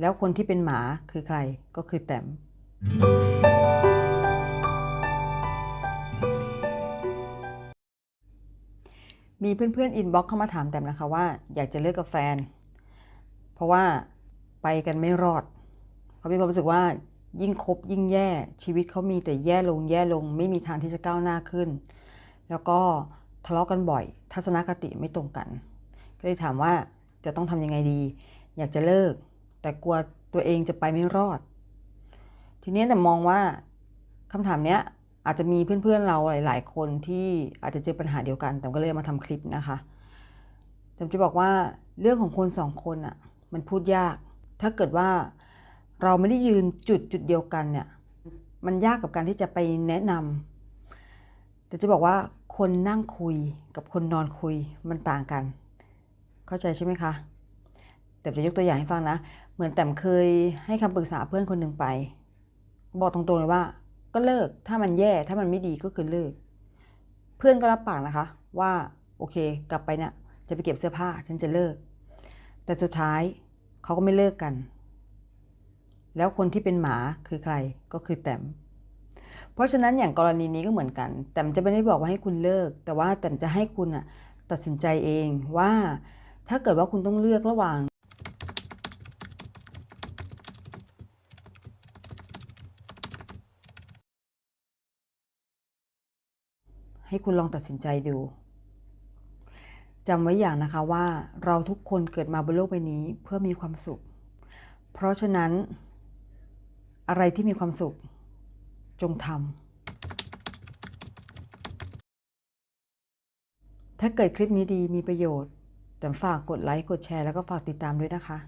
แล้วคนที่เป็นหมาคือใครก็คือแต้มมีเพื่อนๆอินบ็อกเข้ามาถามแต้มนะคะว่า อยากจะเลิกกับแฟน เพราะว่าไปกันไม่รอด เขามีความรู้สึกว่ายิ่งคบยิ่งแย่ชีวิตเขามีแต่แย่ลงแย่ลง ไม่มีทางที่จะก้าวหน้าขึ้น แล้วก็ทะเลาะกันบ่อย ทัศนคติไม่ตรงกัน ก็เลยถามว่าจะต้องทำยังไงดี อยากจะเลิก แต่กลัวตัวเองจะไปไม่รอด ทีนี้แต่มองว่าคำถามเนี้ยอาจจะมีเพื่อนๆเราหลาย ๆ คนที่อาจจะเจอปัญหาเดียวกัน แต่ก็เลยมาทำคลิปนะคะแต่จะบอกว่าเรื่องของคนสองคนอะมันพูดยาก ถ้าเกิดว่าเราไม่ได้ยืนจุดจุดเดียวกันเนี่ยมันยากกับการที่จะไปแนะนำแต่จะบอกว่าคนนั่งคุยกับคนนอนคุยมันต่างกัน เข้าใจใช่ไหมคะ แต่จะยกตัวอย่างให้ฟังนะ เหมือนแต้มเคยให้คำปรึกษาเพื่อนคนหนึ่งไป บอกตรงๆเลยว่า ก็เลิกถ้ามันแย่ถ้ามันไม่ดีก็คือเลิก เพื่อนก็รับปากนะคะ ว่าโอเค กลับไปเนี่ยจะไปเก็บเสื้อผ้าฉันจะเลิก แต่สุดท้ายเขาก็ไม่เลิกกัน แล้วคนที่เป็นหมาคือใครก็คือแต้มเพราะฉะนั้นอย่างกรณีนี้ก็เหมือนกัน แต้มจะไม่ได้บอกว่าให้คุณเลิก แต่ว่าแต้มจะให้คุณอะตัดสินใจเองว่าถ้าเกิดว่าคุณต้องเลือกระหว่าง ให้คุณลองตัดสินใจดูจำไว้อย่างนะคะว่าเราทุกคนเกิดมาบนโลกใบนี้เพื่อมีความสุข เพราะฉะนั้น อะไรที่มีความสุข จงทำถ้าเกิดคลิปนี้ดีมีประโยชน์แต่ฝากกดไลค์กดแชร์แล้วก็ฝากติดตามด้วยนะคะ